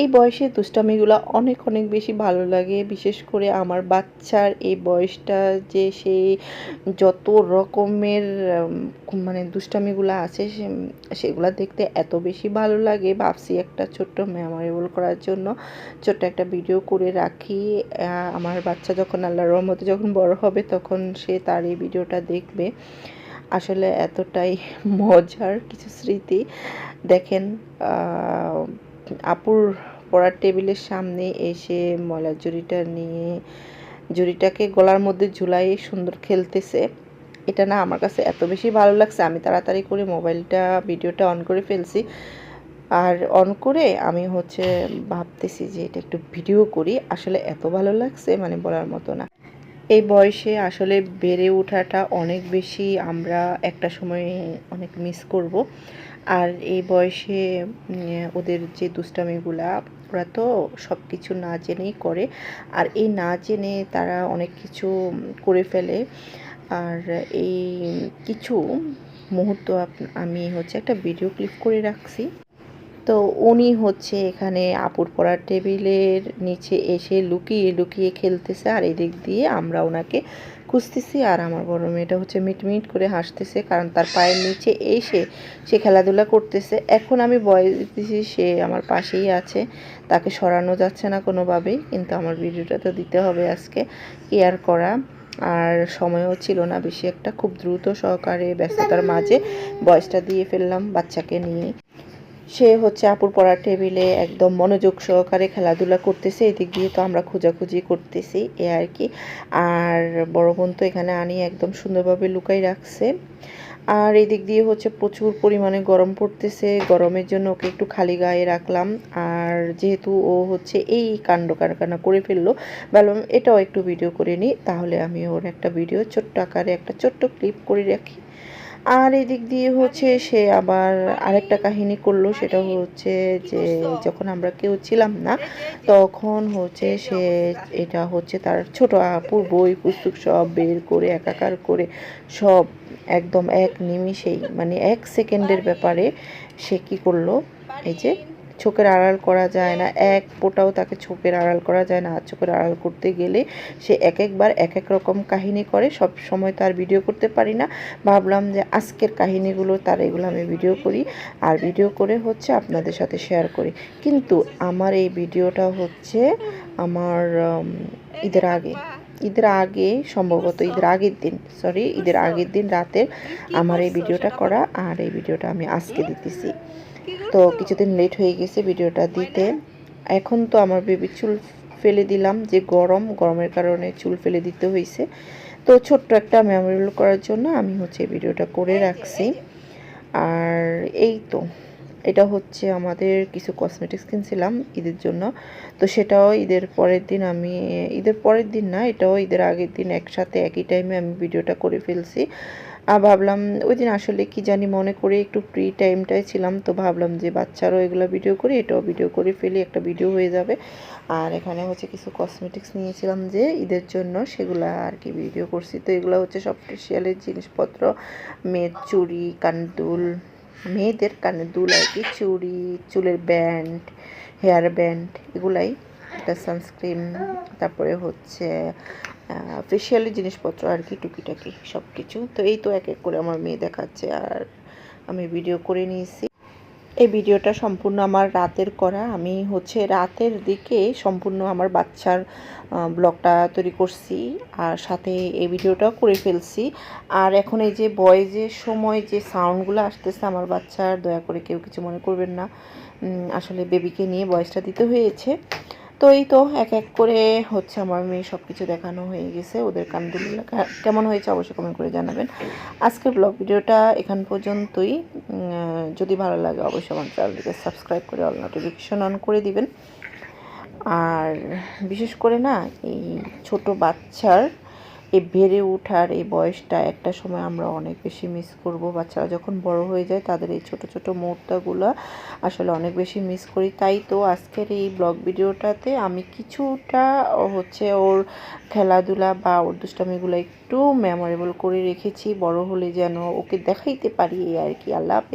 এই বয়সে দুষ্টামিগুলো অনেক অনেক বেশি ভালো লাগে। বিশেষ করে আমার বাচ্চার এই বয়সটা যে সে যত রকমের মানে দুষ্টামিগুলো আছে সেগুলো দেখতে এত বেশি ভালো লাগে। ভাবছি একটা ছোট্ট মেমোরেবল করার জন্য ছোট্ট একটা ভিডিও করে রাখি। আমার বাচ্চা যখন আল্লাহর রহমতে যখন বড় হবে তখন সে তার এই ভিডিওটা দেখবে। আসলে এতটাই মজার কিছু স্মৃতি। দেখেন আপুর পড়ার টেবিলের সামনে এসে ময়লার জুড়িটা নিয়ে, জুড়িটাকে গলার মধ্যে ঝুলাই সুন্দর খেলতেছে। এটা না আমার কাছে এত বেশি ভালো লাগছে, আমি তাড়াতাড়ি করে মোবাইলটা, ভিডিওটা অন করে ফেলছি। আর অন করে আমি হচ্ছে ভাবতেছি যে এটা একটু ভিডিও করি, আসলে এত ভালো লাগছে মানে বলার মতো না। এই বয়সে আসলে বেড়ে ওঠাটা অনেক বেশি আমরা একটা সময়ে অনেক মিস করব। আর এই বয়সে ওদের যে দুষ্টামিগুলা, ওরা তো সব কিছু না জেনেই করে। আর এই না জেনে তারা অনেক কিছু করে ফেলে। আর এই কিছু মুহূর্ত আমি হচ্ছে একটা ভিডিও ক্লিপ করে রাখছি। তো উনি হচ্ছে এখানে আপুর পড়ার টেবিলের নিচে এসে লুকিয়ে লুকিয়ে খেলতেছে আর এদিক দিয়ে আমরা ওনাকে খুঁজতেছি আর আমার বড় মেয়েটা হচ্ছে মিটমিট করে হাসতেছে কারণ তার পায়ের নিচে এসে সে খেলাধুলা করতেছে। এখন আমি বয়স দিতেছি সে আমার পাশেই আছে, তাকে সরানো যাচ্ছে না কোনোভাবেই, কিন্তু আমার ভিডিওটা তো দিতে হবে আজকে, কেয়ার করা। আর সময়ও ছিল না বেশি একটা, খুব দ্রুত সহকারে ব্যস্ততার মাঝে বয়সটা দিয়ে ফেললাম বাচ্চাকে নিয়ে। সে হচ্ছে আপুর পড়ার টেবিলে একদম মনোযোগ সহকারে খেলাধুলা করতেছে, এদিক দিয়ে তো আমরা খোঁজাখুঁজি করতেছি এ আর কি। আর বড় বোন তো এখানে আনি একদম সুন্দরভাবে লুকাই রাখছে। আর এদিক দিয়ে হচ্ছে প্রচুর পরিমাণে গরম পড়তেছে, গরমের জন্য ওকে একটু খালি গায়ে রাখলাম। আর যেহেতু ও হচ্ছে এই কাণ্ড কারখানা করে ফেলল, ভাবলাম এটাও একটু ভিডিও করে নিই, তাহলে আমি ওর একটা ভিডিও ছোট্ট আকারে একটা ছোট্ট ক্লিপ করে রাখি। আর এদিক দিয়ে হচ্ছে সে আবার আরেকটা কাহিনী করল, সেটা হচ্ছে যে যখন আমরা কেউ ছিলাম না, তখন হচ্ছে সে এটা হচ্ছে তার ছোট আপুর বই, পুস্তক সব বের করে, একাকার করে সব একদম এক নিমিষেই মানে এক সেকেন্ডের ব্যাপারে সে কি করল? এই যে চোখের আড়াল করা যায় না, এক ফোঁটাও তাকে চোখের আড়াল করা যায় না। আর চোখের আড়াল করতে গেলে সে এক একবার এক এক রকম কাহিনী করে। সব সময় তার ভিডিও করতে পারি না। ভাবলাম যে আজকের কাহিনীগুলো, তার এগুলো আমি ভিডিও করি আর ভিডিও করে হচ্ছে আপনাদের সাথে শেয়ার করি। কিন্তু আমার এই ভিডিওটা হচ্ছে আমার ঈদের আগে। ঈদের আগে সম্ভবত ঈদের আগের দিন সরি ঈদের আগের দিন রাতের আমার এই ভিডিওটা করা আর এই ভিডিওটা আমি আজকে দিতেছি। তো কিছুদিন লেট হয়ে গেছে ভিডিওটা দিতে। এখন তো আমার বেবি চুল ফেলে দিলাম যে গরম গরমের কারণে চুল ফেলে দিতে হয়েছে তো ছোট্ট একটা মেমোরিয়াল করার জন্য আমি হচ্ছে এই ভিডিওটা করে রাখছি। আর এই তো। এটা হচ্ছে আমাদের কিছু কসমেটিক্স কিনছিলাম ঈদের জন্য। তো সেটাও ঈদের পরের দিন আমি, ঈদের পরের দিন না, এটাও ঈদের আগের দিন একসাথে একই টাইমে আমি ভিডিওটা করে ফেলছি। আর ভাবলাম ওই দিন আসলে কি জানি মনে করে একটু ফ্রি টাইমটাই ছিলাম, তো ভাবলাম যে বাচ্চারও এগুলো ভিডিও করি, এটাও ভিডিও করে ফেলি, একটা ভিডিও হয়ে যাবে। আর এখানে হচ্ছে কিছু কসমেটিক্স নিয়েছিলাম যে ঈদের জন্য, সেগুলো আর কি ভিডিও করছি। তো এগুলো হচ্ছে সব ফেশিয়ালের জিনিসপত্র মেয়ের চুড়ি কানদুল মেয়েদের কানে দুল আর কি, চুড়ি, চুলের ব্যান্ড, হেয়ার ব্যান্ড, এগুলাই একটা সানস্ক্রিন, তারপরে হচ্ছে ফেসিয়ালি জিনিসপত্র আর কি, টুকিটাকি সব কিছু তো এই তো এক এক করে আমার মেয়ে দেখাচ্ছে আর আমি ভিডিও করে নিয়েছি। এই ভিডিওটা সম্পূর্ণ আমার রাতের করা। আমি হচ্ছে রাতের দিকে সম্পূর্ণ আমার বাচ্চার ব্লগটা তৈরি করছি আর সাথে এই ভিডিওটাও করে ফেলছি। আর এখন এই যে বয়েজের সময় যে সাউন্ডগুলো আসতেছে আমার বাচ্চার, দয়া করে কেউ কিছু মনে করবেন না। আসলে বেবিকে নিয়ে বয়সটা দিতে হয়েছে। তো এই তো এক এক করে হচ্ছে আমার মেয়ে সব কিছু দেখানো হয়ে গেছে। ওদের কানগুলো কেমন হয়েছে অবশ্যই কমেন্ট করে জানাবেন। আজকের ব্লগ ভিডিওটা এখান পর্যন্তই। যদি ভালো লাগে অবশ্যই আমার চ্যানেলটিকে সাবস্ক্রাইব করে অল নোটিফিকেশন অন করে দিবেন। আর বিশেষ করে না, এই ছোট বাচ্চার এই বেড়ে ওঠার এই বয়সটা একটা সময় আমরা অনেক বেশি মিস করব। বাচ্চারা যখন বড় হয়ে যায়, তাদের এই ছোট ছোট মুহূর্তগুলো আসলে অনেক বেশি মিস করি। তাই তো আজকের এই ব্লগ ভিডিওটাতে আমি কিছুটা হচ্ছে ওর খেলাধুলা বা ওর দুষ্টামিগুলো একটু মেমোরেবল করে রেখেছি। বড় হলে যেন ওকে দেখাইতে পারি এই আর কি। আল্লাহ।